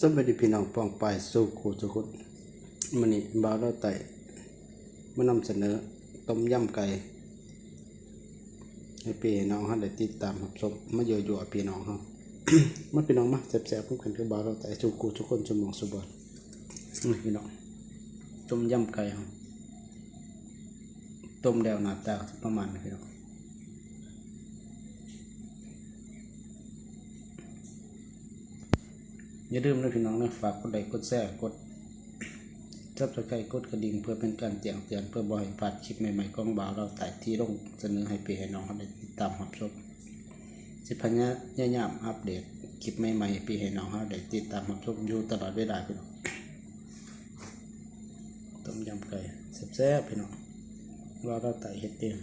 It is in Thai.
สวัสดีพี่น้องปองปายสู่กูทุกคนมันนี่บาวเราไต่มานำเสนอต้มยำไก่ให้พี่น้องเขาได้ติดตามรับชมมาเยอะๆพี่น้องเขามาพี่น้องมาแซ่บๆพวกกันคือบาวเราไต่สู่กูทุกคนสมองสบอนนี่พี่น้องต้มยำไก่เขาต้มแล้วหน้าตาประมาณนี้พี่น้อง อย่าลืมนะพี่น้องนะฝากกดไลค์กดแชร์กดซับสไครต์กดกระดิ่งเพื่อเป็นการแจ้งเตือนเพื่อบ่อยพลาดคลิปใหม่ๆของบ่าวเราแต่ที่ลงเสนอให้พี่ให้น้องเขาได้ติดตามรับชมสิพยายามอัปเดตคลิปใหม่ๆให้พี่ให้น้องเขาได้ติดตามรับชมอยู่ตลอดเวลาพี่น้องต้มยำไก่แซ่บๆพี่น้องว่าเราไต่เฮ็ดเอง